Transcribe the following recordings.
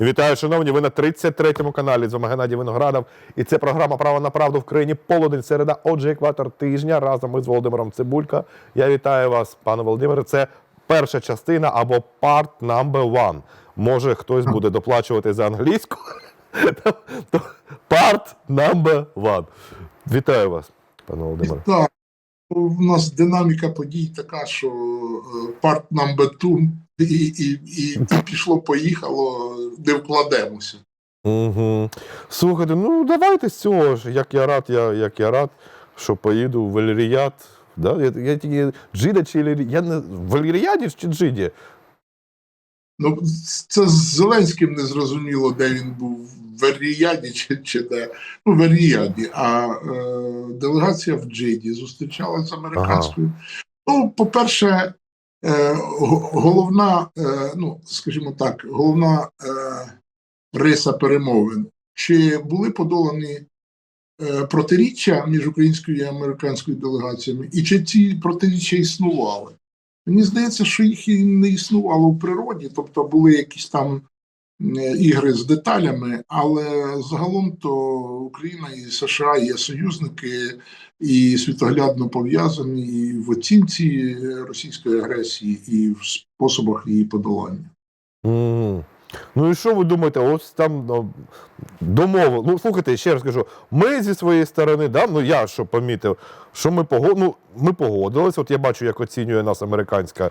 Вітаю, шановні. Ви на 33-му каналі. З вами Геннадій Виноградов. І це програма Право на правду в країні полудень середа. Отже, екватор тижня. Разом ми з Володимиром Цибулька. Я вітаю вас, пане Володимире. Це перша частина або part number one. Може, хтось буде доплачувати за англійську. Part number one. Вітаю вас, пане Володимире. Так, у нас динаміка подій така, що е, парт number two і, і, і, і пішло, поїхало, не вкладемося. Угу. Слухайте, ну давайте з цього ж. Як я рад, я, як я рад, що поїду в Ельріяд. Да? Я, я тільки Джида чи Ельріяд. Я не в Ельріяді чи Джиді? Ну, це з Зеленським не зрозуміло, де він був в Веріяді чи, чи де. Ну, в Веріяді, а е, делегація в Джиді зустрічалася з американською. Ну, по-перше, головна, е, ну, скажімо так, головна е, риса перемовин. Чи були подолані е, протиріччя між українською і американською делегаціями, і чи ці протиріччя існували? Мені здається, що їх і не існувало в природі, тобто були якісь там е, ігри з деталями, але загалом то Україна і США є союзники і світоглядно пов'язані і в оцінці російської агресії, і в способах її подолання. Угу. Ну і що ви думаєте? Ось там ну, домови. Ну, слухайте, ще раз кажу, ми зі своєї сторони, да, ну я що помітив, що ми погод... ну, ми погодилися. От я бачу, як оцінює нас американська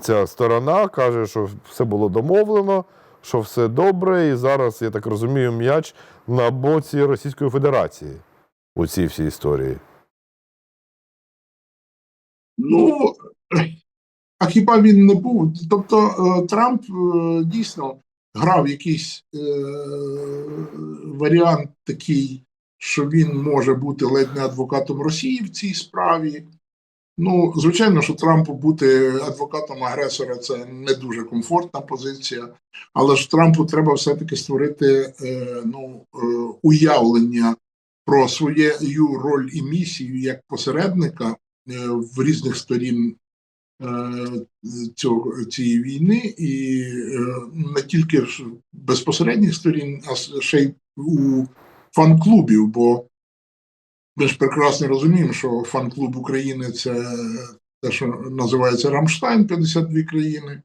ця сторона, каже, що все було домовлено, що все добре, і зараз, я так розумію, м'яч на боці Російської Федерації у цій всій історії. Ну, а хіба він не був? Тобто е, Трамп е, дійсно грав якийсь е, варіант такий, що він може бути ледь не адвокатом Росії в цій справі. Ну, звичайно, що Трампу бути адвокатом агресора це не дуже комфортна позиція, але ж Трампу треба все-таки створити е, ну, е, уявлення про свою роль і місію як посередника е, в різних сторін е, цього, цієї війни, і е, не тільки ж безпосередніх сторін, а ще й у фан-клубів, бо ми ж прекрасно розуміємо, що фан-клуб України це те, що називається Рамштайн, 52 країни.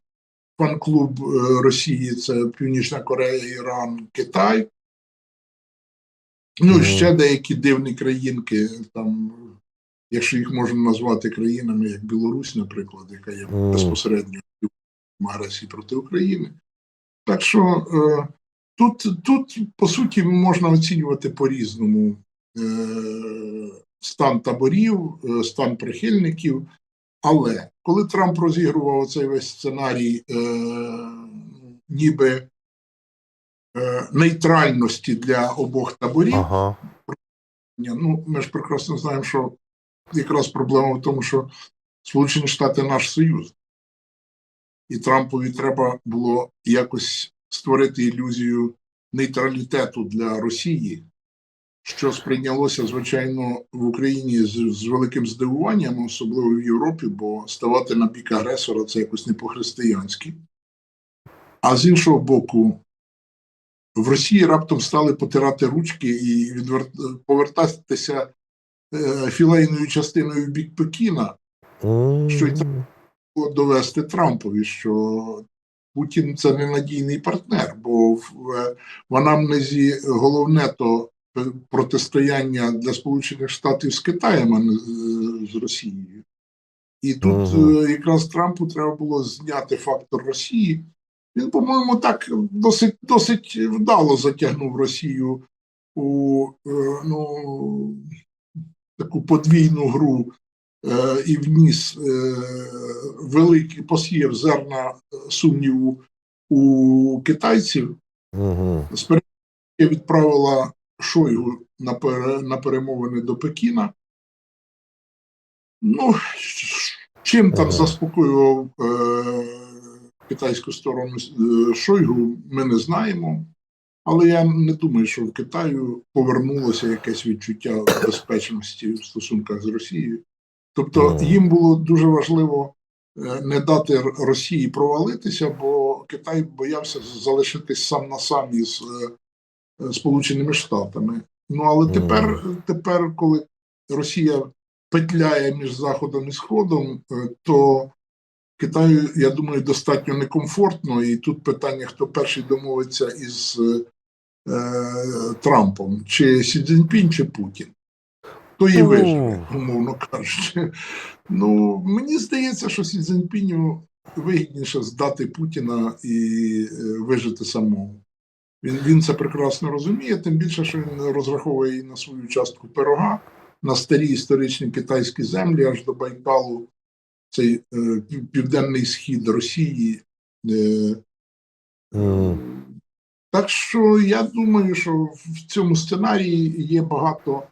Фан-клуб Росії це Північна Корея, Іран, Китай. Ну, ще деякі дивні країнки, там, якщо їх можна назвати країнами, як Білорусь, наприклад, яка є безпосередньо в агресії проти України. Так що е, тут, тут, по суті, можна оцінювати по-різному е, стан таборів, е, стан прихильників. Але коли Трамп розігрував цей весь сценарій, е, ніби нейтральності для обох таборів, Ага. Ну, ми ж прекрасно знаємо, що якраз проблема в тому, що Сполучені Штати наш союз. І Трампові треба було якось створити ілюзію нейтралітету для Росії, що сприйнялося, звичайно, в Україні з, з великим здивуванням, особливо в Європі, бо ставати на бік агресора це якось не по-християнськи. А з іншого боку, в Росії раптом стали потирати ручки і відвер... повертатися е, філейною частиною в бік Пекіна, Що й довести Трампові, що Путін це ненадійний партнер, бо в, в анамнезі головне то е, протистояння для Сполучених Штатів з Китаєм, а не з- Росією. І тут Мгм. е, якраз Трампу треба було зняти фактор Росії. Він, по-моєму, так досить, досить вдало затягнув Росію у е, ну, таку подвійну гру е, і вніс е, великий посіяв зерна сумніву у китайців. Мгм. Спереду відправила Шойгу на, пере, на перемовини до Пекіна. Ну, чим там заспокоював е, китайську сторону е, Шойгу, ми не знаємо. Але я не думаю, що в Китаю повернулося якесь відчуття безпечності в стосунках з Росією. Тобто їм було дуже важливо е, не дати Росії провалитися, бо Китай боявся залишитись сам на сам із е, Сполученими Штатами. Ну але тепер, тепер, коли Росія петляє між Заходом і Сходом, то Китаю, я думаю, достатньо некомфортно, і тут питання, хто перший домовиться із е, Трампом, чи Сі Цзіньпінь, чи Путін. Її Ну. виживе, умовно кажучи. Ну, мені здається, що Сі Цзіньпіню вигідніше здати Путіна і е, вижити самому. Він, він це прекрасно розуміє, тим більше, що він розраховує і на свою частку пирога на старі історичні китайські землі аж до Байкалу, цей е, південний схід Росії. Е, Мгм. так що я думаю, що в цьому сценарії є багато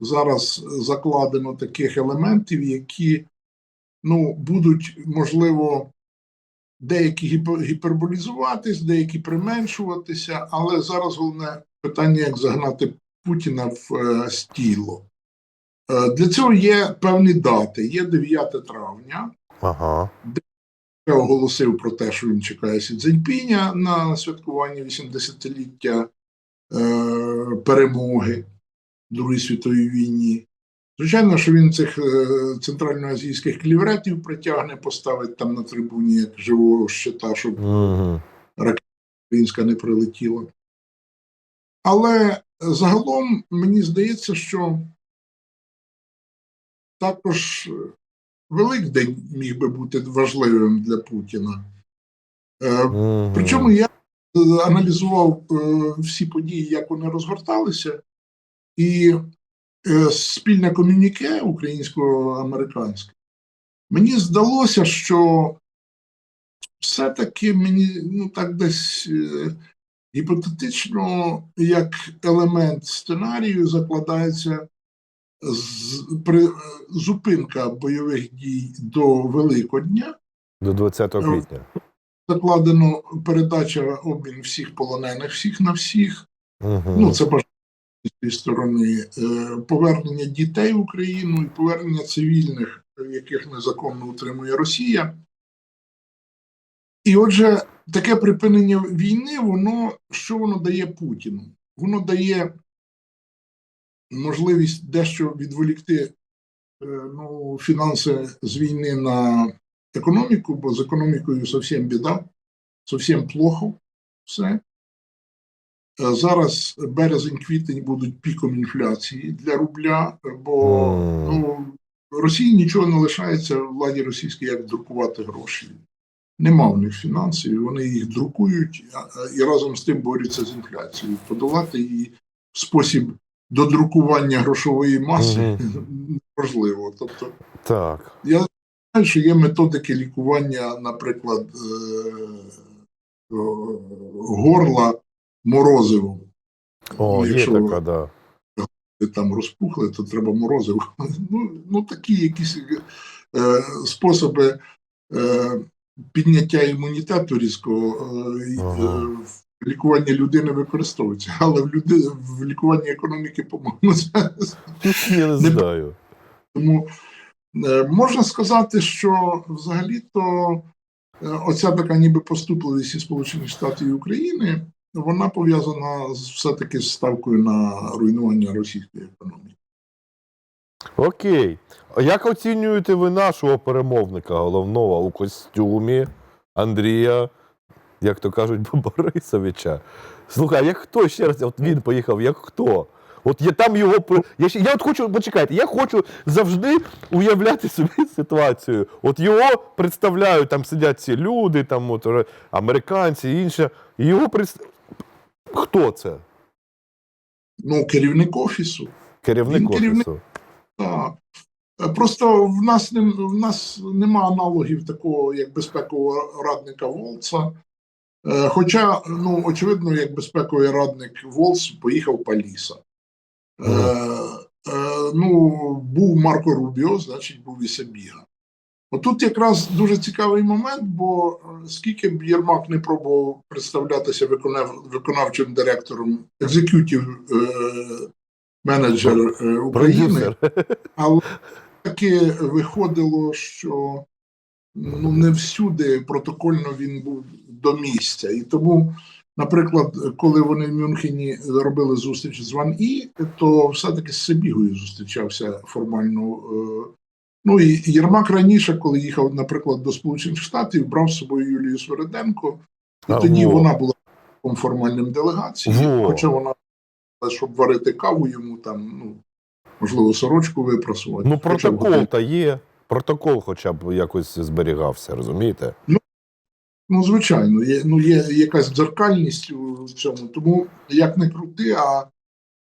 зараз закладено таких елементів, які ну, будуть, можливо, деякі гіпер- гіперболізуватись, деякі применшуватися, але зараз головне питання, як загнати Путіна в е, стіло. Е, Для цього є певні дати. Є 9 травня, Ага. я оголосив про те, що він чекає Сі Цзіньпіня на святкування 80-ліття е, перемоги в Другій світовій війні. Звичайно, що він цих е, центральноазійських клівретів притягне, поставить там на трибуні як живого щита, щоб Мгм. українська не прилетіла. Але загалом мені здається, що також е, Великдень міг би бути важливим для Путіна. Е, Причому я е, аналізував всі події, як вони розгорталися, і спільне комюніке українсько-американське. Мені здалося, що все-таки мені ну так десь гіпотетично, як елемент сценарію, закладається з, при, е, зупинка бойових дій до Великодня До 20 Ну, квітня. закладено передача обмін всіх полонених, всіх на всіх. Мгм. Ну, це бажання з цієї сторони е, повернення дітей в Україну і повернення цивільних, яких незаконно утримує Росія. І отже, таке припинення війни, воно що воно дає Путіну? Воно дає можливість дещо відволікти е, ну, фінанси з війни на економіку, бо з економікою зовсім біда, зовсім плохо все. Е, Зараз березень-квітень будуть піком інфляції для рубля, бо ну, Росії нічого не лишається владі російській, як друкувати гроші. Нема в них фінансів, вони їх друкують і разом з тим борються з інфляцією. Подолати її в спосіб додрукування грошової маси неможливо. Тобто, Так. я знаю, що є методики лікування, наприклад, е, горла морозивом. О, є Якщо така, да. там розпухли, то треба морозиво. Ну, ну такі якісь е, способи е, підняття імунітету різкого е, і, Ага. В лікуванні людини використовуються, але в, люди, в лікуванні економіки, по-моєму, Я не Не- знаю. Тому е, можна сказати, що взагалі-то е, оця така ніби поступливість і Сполучених Штатів і України, вона пов'язана все-таки з ставкою на руйнування російської економіки. Окей. А як оцінюєте ви нашого перемовника головного у костюмі Андрія, як то кажуть, Борисовича? Слухай, а як хто ще раз? От він поїхав, як хто? От я там його я, ще- я от хочу, почекайте, я хочу завжди уявляти собі ситуацію. От його представляють, там сидять ці люди, там от американці і інше. І його пред... Хто це? Ну, керівник офісу. Керівник Він керівник. офісу. Так. Е, Просто в нас в нас нема аналогів такого як безпекового радника Волца. Е, Хоча, ну, очевидно, як безпековий радник Волц поїхав Паліса. Е, е, ну, був Марко Рубіо, значить, був і Сабіга. Отут якраз дуже цікавий момент, бо е, скільки б Єрмак не пробував представлятися виконав, виконавчим директором, екзекютів е, менеджер е, України, але таки виходило, що ну не всюди протокольно він був до місця. І тому, наприклад, коли вони в Мюнхені робили зустріч з Ван І, то все-таки з Сибігою зустрічався формально. е, Ну і Єрмак раніше, коли їхав, наприклад, до Сполучених Штатів, брав з собою Юлію Свереденко, і тоді во. вона була формальним делегацією, Во. хоча вона, щоб варити каву йому там, ну, можливо, сорочку випрасувати. Ну, протокол та є. Протокол хоча б якось зберігався, розумієте? Ну, звичайно, є, ну, є якась дзеркальність у цьому. Тому як не крути, а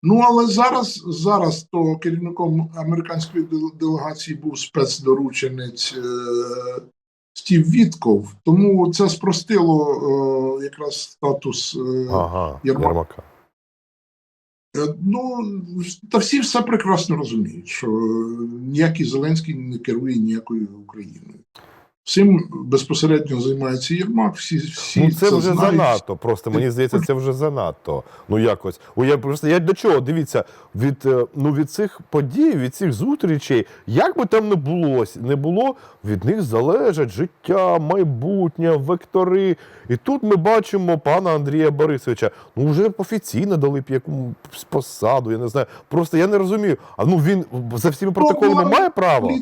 ну але зараз, зараз то керівником американської делегації був спецдорученець е, Стів Вітков. Тому це спростило е, якраз статус. Е, Ага, Єрмак. Єрмака. Е, Ну, та всі все прекрасно розуміють, що ніякий Зеленський не керує ніякою Україною. Всім безпосередньо займається Єрмак, всі, всі Ну, це вже знають. занадто. Просто мені здається, це вже занадто. Ну якось. О, я просто я до чого? Дивіться, від е, ну від цих подій, від цих зустрічей, як би там не було, не було, від них залежать життя, майбутнє, вектори. І тут ми бачимо пана Андрія Борисовича. Ну вже офіційно дали б якусь посаду. Я не знаю. Просто я не розумію. А ну він за всіма протоколами ну, має право? Е,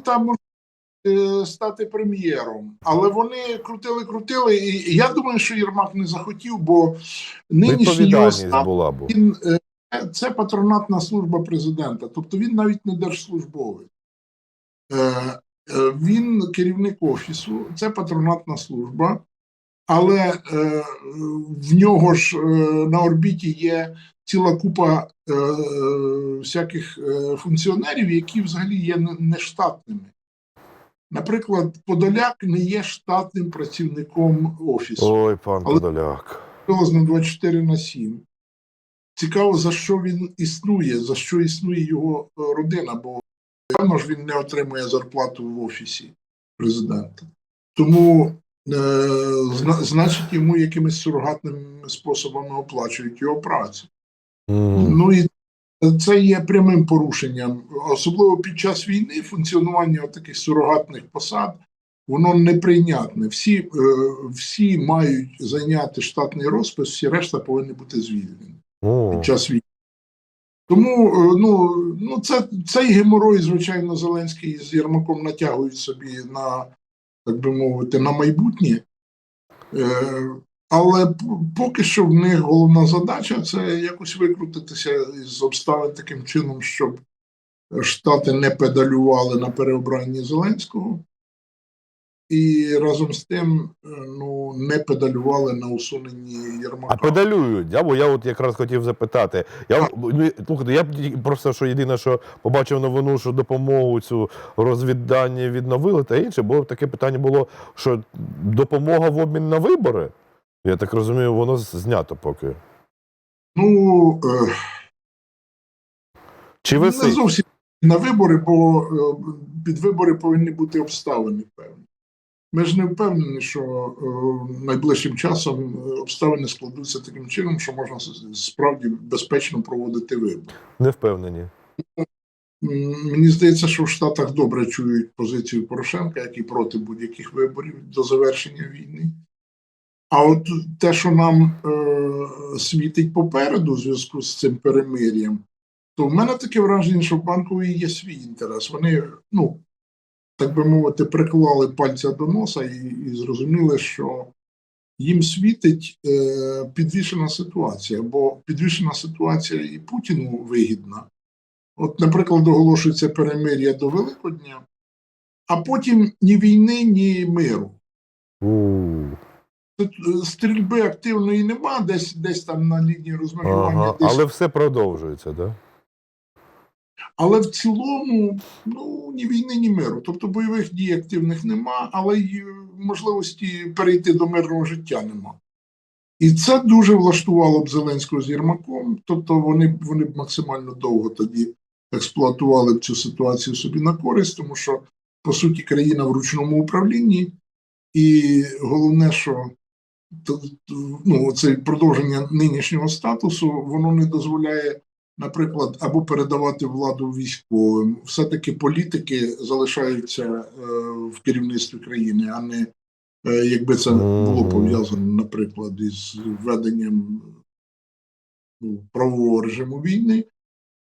стати прем'єром, але вони крутили, крутили. І я думаю, що Єрмак не захотів, бо нинішній його була б. він е, це патронатна служба президента, тобто він навіть не держслужбовець. Е, е, Він керівник офісу, це патронатна служба, але е, в нього ж е, на орбіті є ціла купа е, всяких е, функціонерів, які взагалі є нештатними. Наприклад, Подоляк не є штатним працівником офісу Ой, пан Але- Подоляк. на 24 на 7. Цікаво, за що він існує, за що існує його е, родина, бо певно ж він не отримує зарплату в офісі президента. Тому, е, зна- значить, йому якимись сурогатними способами оплачують його працю. М. Ну і це є прямим порушенням, особливо під час війни функціонування таких сурогатних посад. Воно неприйнятне. Всі, е, всі мають зайняти штатний розпис, всі решта повинні бути звільнені під час війни. Тому е, ну, ну це, цей геморой, звичайно, Зеленський з Єрмаком натягують собі на, так би мовити, на майбутнє. Е, але поки що в них головна задача це якось викрутитися із обставин таким чином, щоб Штати не педалювали на переобранні Зеленського. І разом з тим е, ну, не педалювали на усуненні Єрмака. А педалюють, я, бо я от якраз хотів запитати. Я, ну, слухайте, я просто що єдине, що побачив новину, що допомогу цю розвіддання відновили, та інше, бо таке питання було, що допомога в обмін на вибори. Я так розумію, воно знято поки. Ну, е, Чи не зовсім на вибори, бо е, під вибори повинні бути обставини певні. Ми ж не впевнені, що е, найближчим часом е, обставини складуться таким чином, що можна справді безпечно проводити вибори. Не впевнені. Мені здається, що в Штатах добре чують позицію Порошенка, який проти будь-яких виборів до завершення війни. А от те, що нам е, світить попереду в зв'язку з цим перемир'ям, то в мене таке враження, що в банковій є свій інтерес. Вони, ну, так би мовити, приклали пальця до носа і, і зрозуміли, що їм світить е, підвішена ситуація, бо підвішена ситуація і Путіну вигідна. От, наприклад, оголошується перемир'я до Великодня, а потім ні війни, ні миру. Е, стрільби активної нема, десь, десь там на лінії розмежування. Ага. десь. Але все продовжується, так? Да? Але в цілому ну, ні війни, ні миру. Тобто бойових дій активних нема, але й е, можливості перейти до мирного життя нема. І це дуже влаштувало б Зеленського з Єрмаком. Тобто вони, вони б максимально довго тоді експлуатували б цю ситуацію собі на користь, тому що, по суті, країна в ручному управлінні, і головне, що ну, це продовження нинішнього статусу, воно не дозволяє наприклад, або передавати владу військовим. Все-таки політики залишаються е, в керівництві країни, а не е, якби це було пов'язано, наприклад, із введенням ну, правового режиму війни,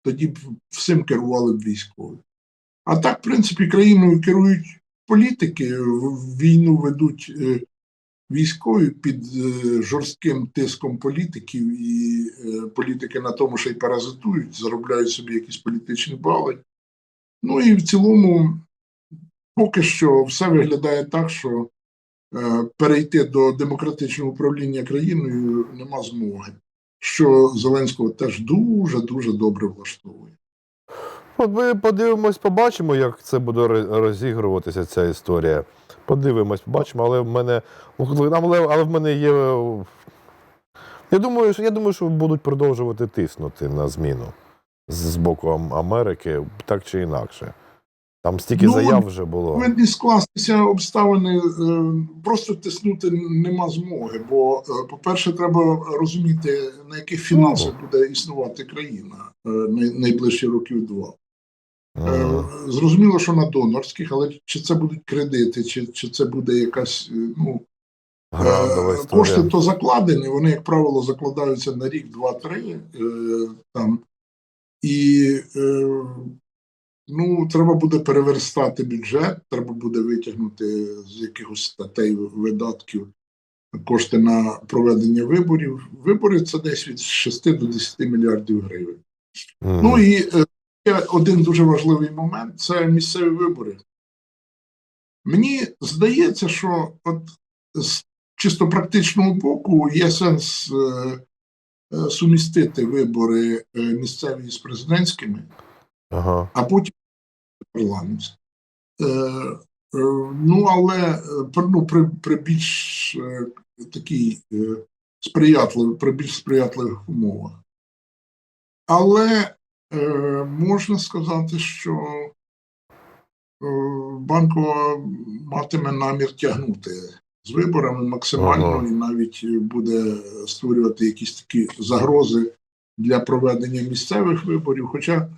тоді б всім керували б військові. А так, в принципі, країною керують політики, війну ведуть е, військові під е, жорстким тиском політиків, і е, політики на тому ще й паразитують, заробляють собі якісь політичні бали. Ну і в цілому, поки що все виглядає так, що е, перейти до демократичного управління країною нема змоги, що Зеленського теж дуже дуже добре влаштовує. От ми подивимось, побачимо, як це буде розігруватися ця історія. Подивимось, побачимо, але в мене. ну, Але, але в мене є. Я думаю, що я думаю, що будуть продовжувати тиснути на зміну з, з боку Америки, так чи інакше. Там стільки Ну, заяв вже було. Повинні скластися обставини, е, просто тиснути нема змоги. Бо, е, по-перше, треба розуміти, на яких фінансах буде існувати країна е, найближчі років два. Е. Зрозуміло, що на донорських, але чи це будуть кредити, чи, чи це буде якась е, ну, Грандова Е. Кошти то закладені, вони, як правило, закладаються на рік, два, три. Е, там. І ну, треба буде переверстати бюджет, треба буде витягнути з якихось статей видатків кошти на проведення виборів. Вибори це десь від 6 до 10 мільярдів гривень. Мгм. Ну і один дуже важливий момент це місцеві вибори. Мені здається, що от з чисто практичного боку є сенс е, е, сумістити вибори е, місцеві з президентськими, Ага. а потім парламентські. Е, е, ну, але е, ну, при, при більш е, такій е, сприятливих, при більш сприятливих умовах. Але можна сказати, що е, банкова матиме намір тягнути з виборами максимально Ага. і навіть буде створювати якісь такі загрози для проведення місцевих виборів. Хоча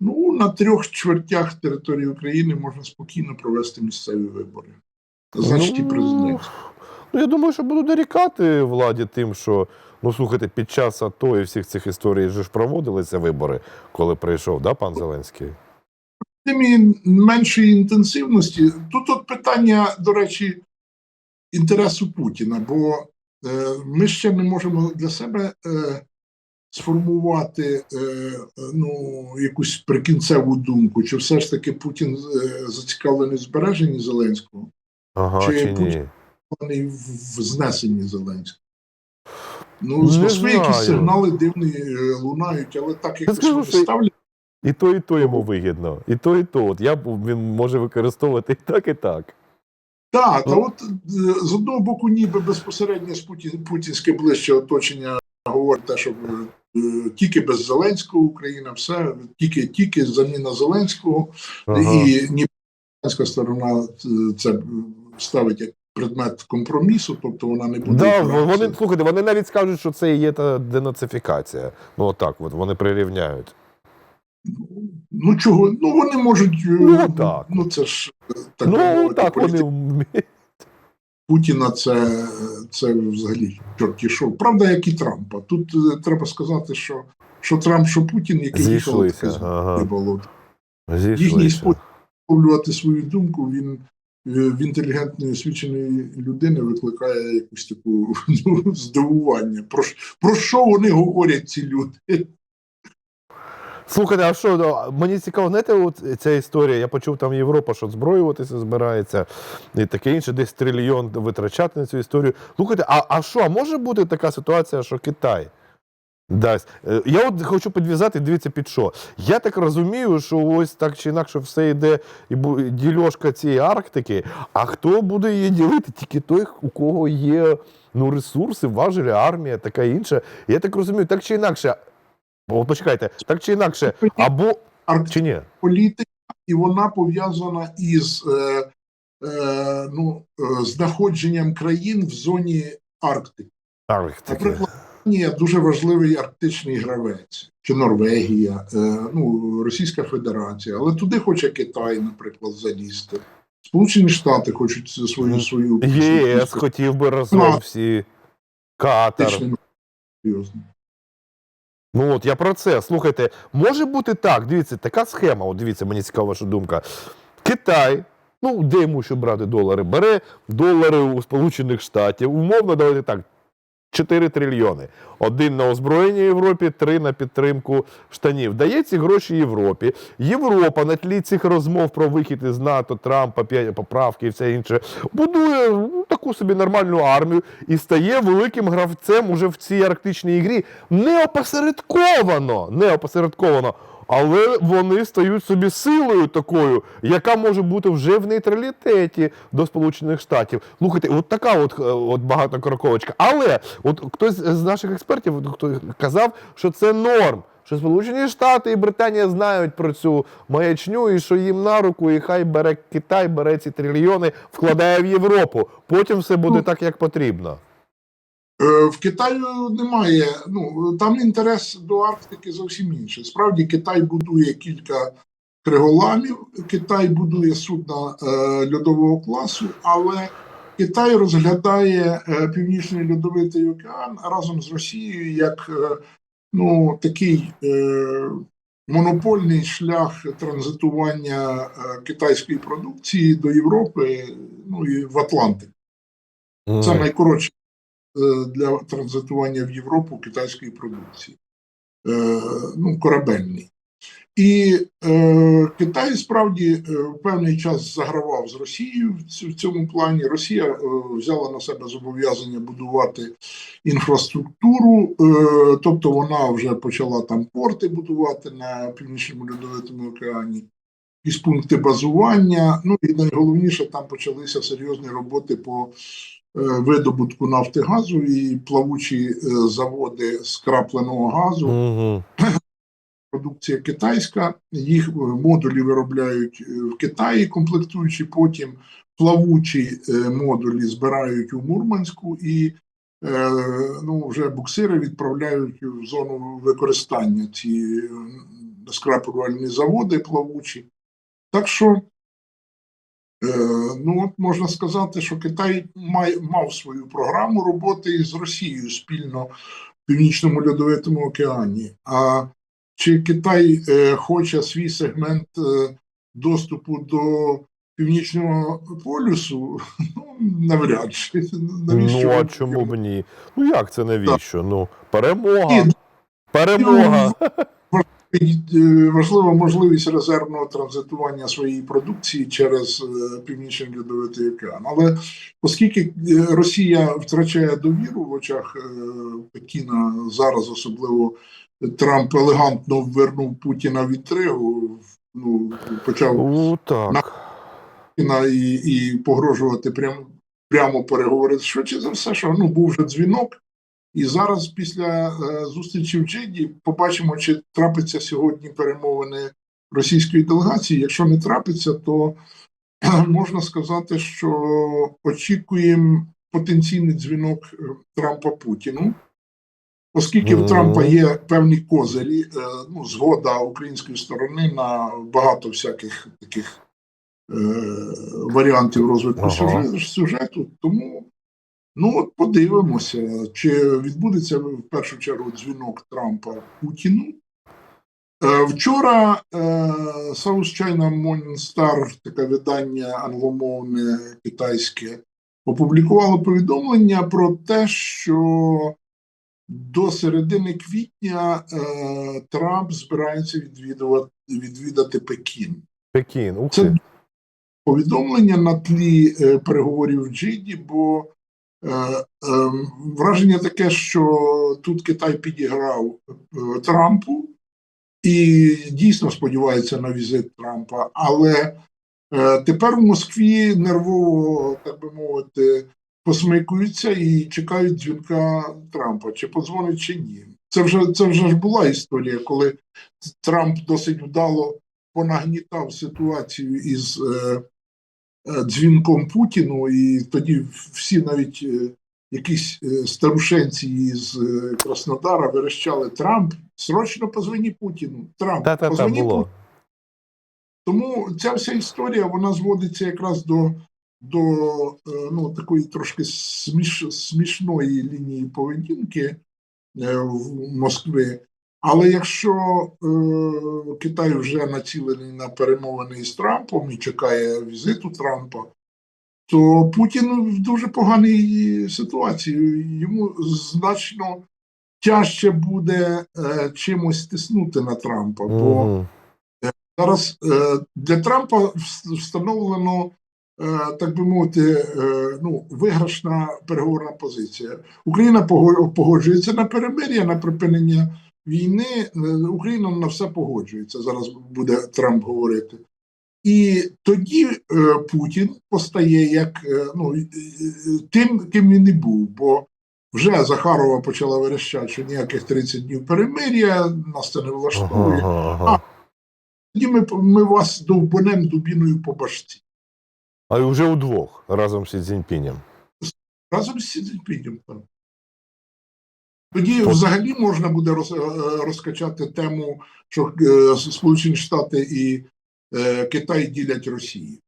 ну, на трьох чвертях території України можна спокійно провести місцеві вибори. Значить, і Ну, президент. Ну, я думаю, що буду дорікати владі тим, що ну слухайте, під час АТО і всіх цих історій же ж проводилися вибори, коли прийшов, да, пан Зеленський? тим і меншої інтенсивності. Тут от питання, до речі, інтересу Путіна, бо е, ми ще не можемо для себе е, сформувати е, ну, якусь прикінцеву думку, чи все ж таки Путін е, зацікавлений в збереженні Зеленського, Ага, Чи чи, Путін- ні? зацікавлений в в знесенні Зеленського. Ну, Не з Москви якісь сигнали дивні е, лунають, але так як скажу, вони ставлять. І то, і то йому вигідно. І то, і то. От я він може використовувати і так, і так. Так, та Ну. от е, з одного боку, ніби безпосередньо з Путін, путінське ближче оточення говорить те, що е, тільки без Зеленського Україна, все, тільки, тільки заміна Зеленського, Ага. і ніби українська сторона це ставить як предмет компромісу, тобто вона не буде. Да, вони, слухайте, вони навіть скажуть, що це є та денацифікація. Ну, отак, от, вони прирівняють. Ну чого? Ну вони можуть. е, Ну, так. Ну це ж е, так ну, так вони вміють. Путіна це, це взагалі чорті що. Правда, як і Трампа. Тут е, треба сказати, що, що Трамп, що Путін, Зійшлися. їхали Ага. болото. Їхній спосіб висловлювати свою думку, він в інтелігентної освіченої людини викликає якусь таку ну, здивування. Про, про що вони говорять, ці люди? Слухайте, а що, ну, мені цікаво, знаєте, ця історія. Я почув там Європа, що зброюватися збирається і таке інше, десь трильйон витрачати на цю історію. Слухайте, а, а що, а може бути така ситуація, що Китай дасть? Е, Я от хочу підв'язати, дивіться, під що. Я так розумію, що ось так чи інакше все йде і бу- дільошка цієї Арктики. А хто буде її ділити? Тільки той, у кого є ну, ресурси, важелі, армія, така інша. Я так розумію, так чи інакше. О, почекайте, так чи інакше, або чи ні? Політика, і вона пов'язана із е, е, ну, е, знаходженням країн в зоні Арктики. Арктики. Наприклад, Данія дуже важливий арктичний гравець. чи Норвегія, е, ну, Російська Федерація, але туди хоче Китай, наприклад, залізти. Сполучені Штати хочуть свою свою ЄС хотів би разом Ну, всі. Катар. Серйозно. Ну от я про це. Слухайте, може бути так. Дивіться, така схема. От дивіться, мені цікава ваша думка. Китай, ну де йому що брати долари? Бере долари у Сполучених Штатів. Умовно, давайте так. 4 трильйони. Один на озброєння Європі, три на підтримку штанів. Дає ці гроші Європі. Європа на тлі цих розмов про вихід із НАТО, Трампа, поправки і все інше, будує ну, таку собі нормальну армію і стає великим гравцем уже в цій арктичній ігрі. Неопосередковано, неопосередковано. Але вони стають собі силою такою, яка може бути вже в нейтралітеті до Сполучених Штатів. Слухайте, от така от, е, от багатокроковочка. Але от хтось з наших експертів хто казав, що це норм. Що Сполучені Штати і Британія знають про цю маячню, і що їм на руку, і хай бере Китай, бере ці трильйони, вкладає в Європу. Потім все буде Ну, так, як потрібно. Е, В Китаю немає. Ну там інтерес до Арктики зовсім інший. Справді Китай будує кілька криголамів, Китай будує судна е, льодового класу, але Китай розглядає е, Північний льодовитий океан разом з Росією як е, ну такий е, монопольний шлях транзитування е, китайської продукції до Європи, ну і в Атлантику. Це Мгм. Е, для транзитування в Європу китайської продукції, е, ну, корабельний. І е, Китай справді певний час загравав з Росією в цьому плані. Росія взяла на себе зобов'язання будувати інфраструктуру, тобто вона вже почала там порти будувати на північному льодовитому океані, якісь пункти базування. Ну і найголовніше, там почалися серйозні роботи по видобутку нафти газу і плавучі е, заводи скрапленого газу. Мгм. Продукція китайська, їх е, модулі виробляють е, в Китаї, комплектуючи потім плавучі е, модулі збирають у Мурманську і е, ну, вже буксири відправляють в зону використання ці е, скрапувальні заводи плавучі. Так що Е, Ну, от можна сказати, що Китай має, мав свою програму роботи із Росією спільно в Північному льодовитому океані. А чи Китай е, хоче свій сегмент е, доступу до Північного полюсу? Ну, навряд чи. Навіщо Ну, а чому б ні? Ну як це навіщо? Ну, перемога. Ні, Перемога. Е, важлива можливість резервного транзитування своєї продукції через е, Північний Льодовитий океан. Але оскільки е, Росія втрачає довіру в очах е, Пекіна зараз, особливо Трамп елегантно ввернув Путіна в інтригу, ну почав Ну, так. Путіна і, і погрожувати прямо, прямо переговори. Швидше за все, що ну був вже дзвінок. І зараз, після е, зустрічі в Джиді, побачимо, чи трапиться сьогодні перемовини російської делегації. Якщо не трапиться, то можна сказати, що очікуємо потенційний дзвінок е, Трампа Путіну, оскільки в Трампа є певні козирі, е, ну, згода української сторони на багато всяких таких е, варіантів розвитку сюжету, сюжету. Тому ну от подивимося, чи відбудеться в першу чергу дзвінок Трампа Путіну. Е, Вчора е, South China Morning Star, таке видання англомовне китайське, опублікувало повідомлення про те, що до середини квітня е, Трамп збирається відвідувати відвідати Пекін. Пекін. Це повідомлення на тлі переговорів в Джиді, бо враження таке, що тут Китай підіграв е, Трампу і дійсно сподівається на візит Трампа, але е, тепер в Москві нервово, так би мовити, посмикуються і чекають дзвінка Трампа, чи подзвонить, чи ні. Це вже це вже ж була історія, коли Трамп досить вдало понагнітав ситуацію із е, е, дзвінком Путіну, і тоді всі навіть е, якісь е, старушенці із е, Краснодара верещали Трамп, срочно позвоні Путіну. Трамп, Та-та-та позвоні було. Путіну. Тому ця вся історія вона зводиться якраз до, до е, ну, такої трошки сміш, смішної лінії поведінки е, в Москві. Але якщо е, Китай вже націлений на перемовини з Трампом і чекає візиту Трампа, то Путін в дуже поганій ситуації. Йому значно тяжче буде е, чимось тиснути на Трампа. Бо Мгм. Зараз е, для Трампа встановлено, е, так би мовити, е, ну, виграшна переговорна позиція. Україна пого- погоджується на перемир'я, на припинення війни. Е, Україна на все погоджується. Зараз буде Трамп говорити. І тоді е, Путін постає як е, ну, тим, ким він і був. Бо вже Захарова почала верещати, що ніяких 30 днів перемир'я, нас це не влаштовує. Ага, ага. Тоді ми, ми вас довбанем дубіною по башці. А й вже удвох разом з Цзіньпінем. Разом з Цзіньпінем, так. Тоді взагалі можна буде роз, е, розкачати тему, що е, Сполучені Штати і е, Китай ділять Росію.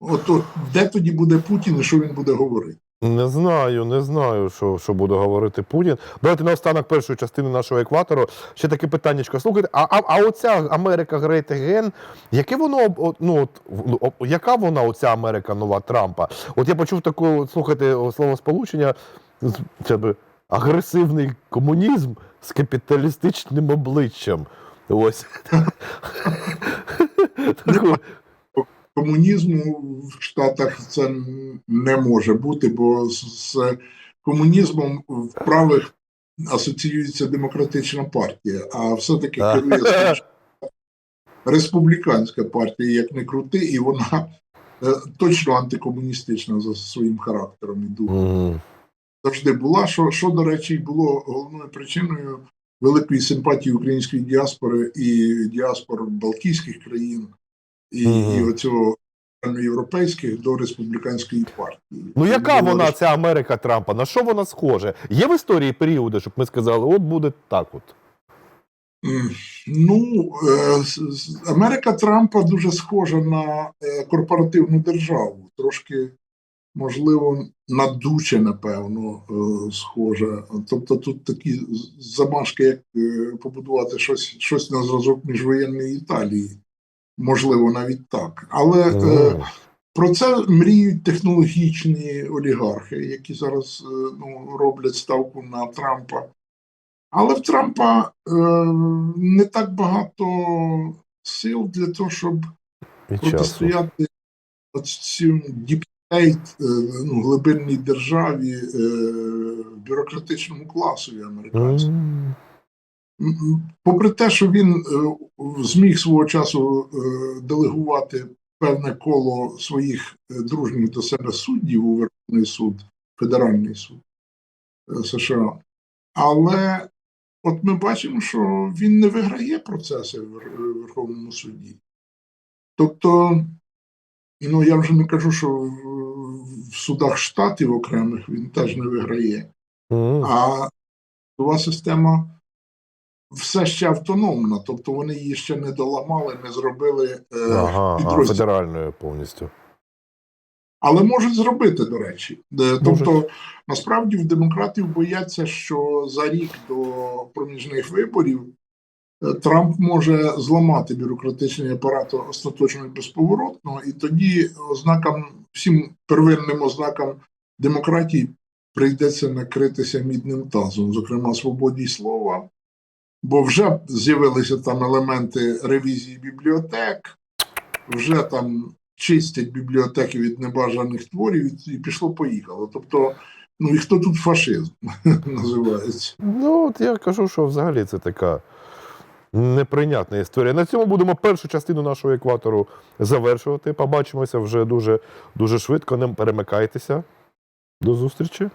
От, от де тоді буде Путін і що він буде говорити? Не знаю, не знаю, що, що буде говорити Путін. Давайте на останок першої частини нашого екватору. Ще таке питаннячко. Слухайте, а, а, а оця Америка Great Again, яке воно ну, от, ну, яка вона, оця Америка нова Трампа? От я почув таке, от, слухайте, о, словосполучення, з- це би агресивний комунізм з капіталістичним обличчям. Ось. Комунізму в Штатах це не може бути, бо з, комунізмом в правих асоціюється демократична партія, а все-таки керує республіканська партія, як не крути, і вона е, точно антикомуністична за своїм характером і духом. Завжди була. Що, що, до речі, було головною причиною великої симпатії української діаспори і діаспор Балтійських країн, і, Мгм. і оцього європейських до республіканської партії. Ну, яка Було вона, ця Америка Трампа? На що вона схожа? Є в історії періоди, щоб ми сказали, от буде так от. Ну, е, Америка Трампа дуже схожа на е, корпоративну державу. Трошки, можливо, надуче, напевно, е, схожа. Тобто тут такі замашки, як е, побудувати щось, щось на зразок міжвоєнної Італії. Можливо, навіть так. Але Мгм. про це мріють технологічні олігархи, які зараз ну, роблять ставку на Трампа. Але в Трампа е, не так багато сил для того, щоб протистояти цим ну, глибинній державі, е, бюрократичному класові американському. Попри те, що він е, зміг свого часу е, делегувати певне коло своїх е, дружніх до себе суддів у Верховний суд, Федеральний суд е, США. Але от ми бачимо, що він не виграє процеси в Верховному суді. Тобто, ну я вже не кажу, що в, в судах штатів окремих він теж не виграє. М. А судова система все ще автономна, тобто вони її ще не доламали, не зробили е, Ага, підрозділ. федеральною повністю. Але можуть зробити, до речі. Е, Тобто, насправді в демократів бояться, що за рік до проміжних виборів Трамп може зламати бюрократичний апарат остаточно і безповоротно, і тоді ознакам, всім первинним ознакам демократії прийдеться накритися мідним тазом, зокрема свободі слова. Бо вже з'явилися там елементи ревізії бібліотек, вже там чистять бібліотеки від небажаних творів, і пішло-поїхало. Тобто, ну і хто тут фашизм називається? Ну, от я кажу, що взагалі це така неприйнятна історія. На цьому будемо першу частину нашого екватору завершувати. Побачимося вже дуже, дуже швидко. Не перемикайтеся. До зустрічі.